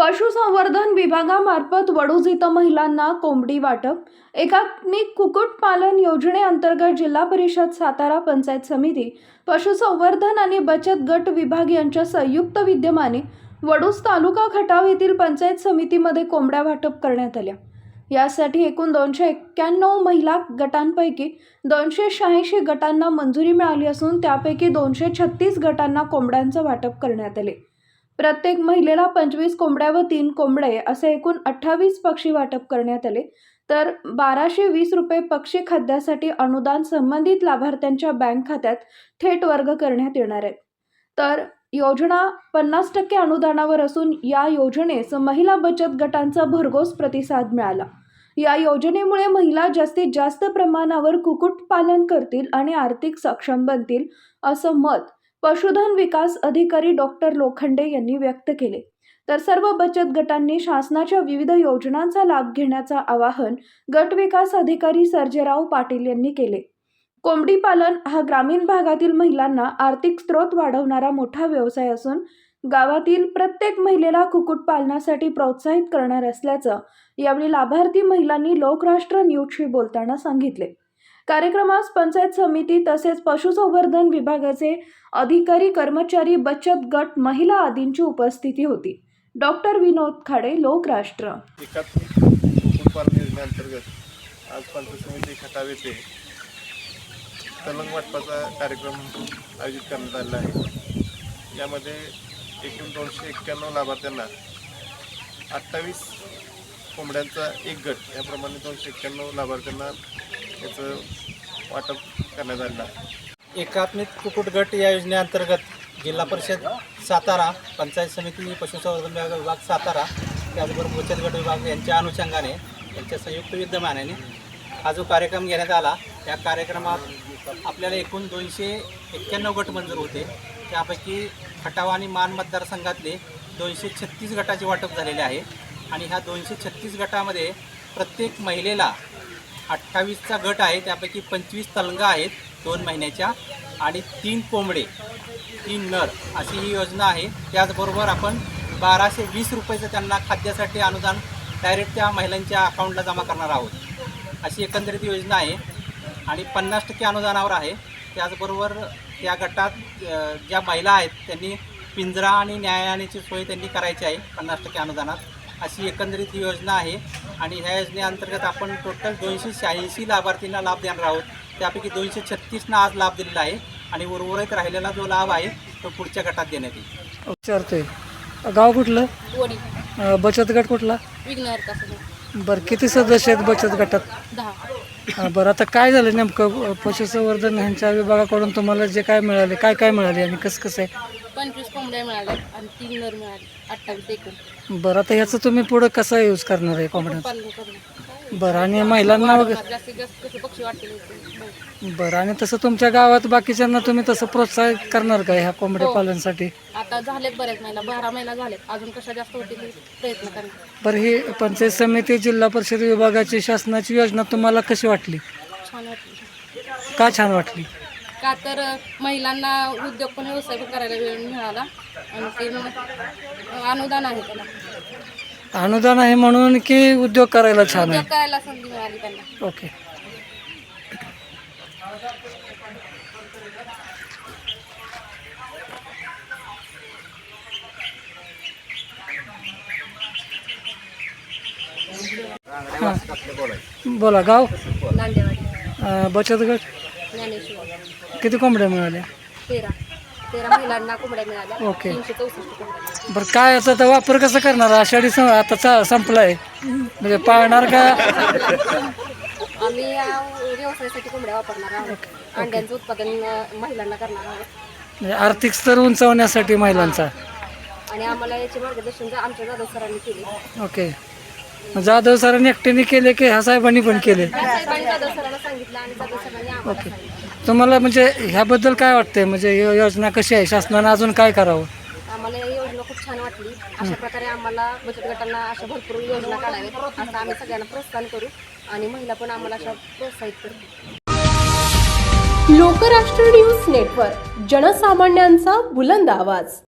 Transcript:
पशुसंवर्धन विभागामार्फत वडूज इथं महिलांना कोंबडी वाटप. एकात्मिक कुक्कुटपालन योजनेअंतर्गत जिल्हा परिषद सातारा पंचायत समिती पशुसंवर्धन आणि बचत गट विभाग यांच्या संयुक्त विद्यमाने वडूज तालुका खटाव येथील पंचायत समितीमध्ये कोंबड्या वाटप करण्यात आल्या. यासाठी एकूण दोनशे एक्क्याण्णव महिला गटांपैकी दोनशे शहाऐंशी गटांना मंजुरी मिळाली असून त्यापैकी दोनशे छत्तीस गटांना कोंबड्यांचं वाटप करण्यात आले. प्रत्येक महिलेला पंचवीस कोंबड्या व तीन कोंबडे असे एकूण अठ्ठावीस पक्षी वाटप करण्यात आले. तर बाराशे वीस रुपये पक्षी खाद्यासाठी अनुदान संबंधित लाभार्थ्यांच्या बँक खात्यात थेट वर्ग करण्यात येणार आहे. तर योजना पन्नास टक्के अनुदानावर असून या योजनेस महिला बचत गटांचा भरघोस प्रतिसाद मिळाला. या योजनेमुळे महिला जास्तीत जास्त प्रमाणावर कुक्कुटपालन करतील आणि आर्थिक सक्षम बनतील असं मत पशुधन विकास अधिकारी डॉक्टर लोखंडे यांनी व्यक्त केले. तर सर्व बचत गटांनी शासनाच्या विविध योजनांचा लाभ घेण्याचं आवाहन गट विकास अधिकारी सर्जेराव पाटील यांनी केले. कोंबडी पालन हा ग्रामीण भागातील महिलांना आर्थिक स्रोत वाढवणारा मोठा व्यवसाय असून गावातील प्रत्येक महिलेला कुक्कुटपालनासाठी प्रोत्साहित करणार असल्याचं यावेळी लाभार्थी महिलांनी लोकराष्ट्र न्यूजशी बोलताना सांगितले. कार्यक्रमास पंचायत समिती तसेच पशुसंवर्धन विभागाचे अधिकारी कर्मचारी बचत गट महिला आदींची उपस्थिती होती. डॉक्टर विनोद खाडे लोकराष्ट्र आज पंचायत समिती खटाव येथे तलंग वाटपाचा कार्यक्रम आयोजित करण्यात आलेला आहे. यामध्ये एकूण दोनशे एक्क्याण्णव लाभार्थ्यांना अठ्ठावीस कोंबड्यांचा एक गट याप्रमाणे दोनशे एक्क्याण्णव लाभार्थ्यांना याचं वाटप करण्यात आलेलं आहे. एकात्मिक कुक्कुट गट या योजनेअंतर्गत जिल्हा परिषद सातारा पंचायत समिती पशुसंवर्धन विभाग विभाग सातारा त्याचबरोबर बचत गट विभाग यांच्या अनुषंगाने यांच्या संयुक्त विद्यमानाने हा जो कार्यक्रम घेण्यात आला त्या कार्यक्रमात आपल्याला एकूण दोनशे एक्क्याण्णव गट मंजूर होते. त्यापैकी खटावा आणि मान मतदारसंघातले दोनशे छत्तीस गटाचे वाटप झालेले आहे. आणि ह्या दोनशे छत्तीस गटामध्ये प्रत्येक महिलेला अठ्ठावीसचा गट आहे त्यापैकी पंचवीस तलंगा आहेत दोन महिन्याच्या आणि तीन कोंबडे तीन नर अशी ही योजना आहे. त्याचबरोबर आपण बाराशे वीस रुपयाचं त्यांना खाद्यासाठी अनुदान डायरेक्ट त्या महिलांच्या अकाउंटला जमा करणार आहोत. अशी एकंदरीत योजना आहे आणि पन्नास टक्के अनुदानावर आहे. त्याचबरोबर त्या गटात ज्या महिला आहेत त्यांनी पिंजरा आणि न्यायालयाची सोय त्यांनी करायची आहे पन्नास टक्के अनुदानात. अशी एकंदरीत ही योजना आहे. आणि ह्या योजनेअंतर्गत आपण टोटल दोनशे शहाऐंशी लाभार्थींना लाभ देणार आहोत. त्यापैकी दोनशे छत्तीसना आज लाभ दिलेला आहे आणि उर्वरित राहिलेला जो लाभ आहे तो पुढच्या गटात देण्यात येईल. विचारतोय. गाव कुठलं? अं, बचत गट कुठला? बरं किती सदस्य आहेत बचत गटात? बरं आता काय झालं नेमकं? पशुसंवर्धन ह्यांच्या विभागाकडून तुम्हाला जे काय मिळाले काय काय मिळाले आणि कसं कसं आहे? पंचवीस कोंबड्या मिळाल्या आणि तीन नर मिळाले. अठ्ठावीस एकूण बरं आता ह्याचं तुम्ही पुढं कसं यूज करणार आहे कोंबड्यांचं पालन करून बरं आणि महिलांना वगैरे जास्तीत जास्त कसे पक्षी वाटतील बरं. आणि तसं तुमच्या गावात बाकीच्यांना तुम्ही तसं प्रोत्साहित करणार का ह्या कोंबड्या हो. पालनसाठी? आता झालेत बऱ्याच महिला बारा महिला झालेत. अजून कशा जास्त होतील प्रयत्न करणार. बरं ही पंचायत समिती जिल्हा परिषद विभागाची शासनाची योजना तुम्हाला कशी वाटली? छान वाटलं. का छान वाटली? का तर महिलांना उद्योग पण व्यवसाय पण करायला वेळ मिळाला. आणि ते अनुदान आहे त्याला. अनुदान आहे म्हणून की उद्योग करायला छान उद्योग आहे करायला संधी मिळाली त्यांना. ओके. बोला गाव? बचत गट? ज्ञानेश्वर. किती कोंबड्या मिळाल्या? तेरा. तेरा महिलांना कोंबड्या मिळाल्या. ओके. तीनशे चौसष्ट कोंबड्या बरं काय याचा तर वापर कसा करणार? आषाढी सं आता चा संपलाय. म्हणजे पाळणार का? आम्ही या व्यवसायासाठी कोंबड्या वापरणार आहोत. अंड्यांचं उत्पादन अ, महिलांना करणार आहोत. म्हणजे आर्थिक स्तर उंचावण्यासाठी महिलांचा. आणि आम्हाला याचे मार्गदर्शन जा- आमच्या जाधव सरांनी केले. ओके. जाधव सरांनी एकट्याने केले की ह्या साहेबांनी पण केले? सांगितलं तुम्हाला म्हणजे ह्याबद्दल काय वाटतंय? म्हणजे ही योजना कशी आहे? शासनानं अजून काय करावं? आम्हाला ही योजना खूप छान वाटली. अशा प्रकारे आम्हाला बचत गटांना अशा भरपूर योजना काढाव्यात. असं आम्ही सगळ्यांना प्रोत्साहन करू आणि महिला पण आम्हाला अशा प्रोत्साहित करतील लोकराष्ट्र न्यूज नेटवर्क जनसामान्यांचा बुलंद आवाज.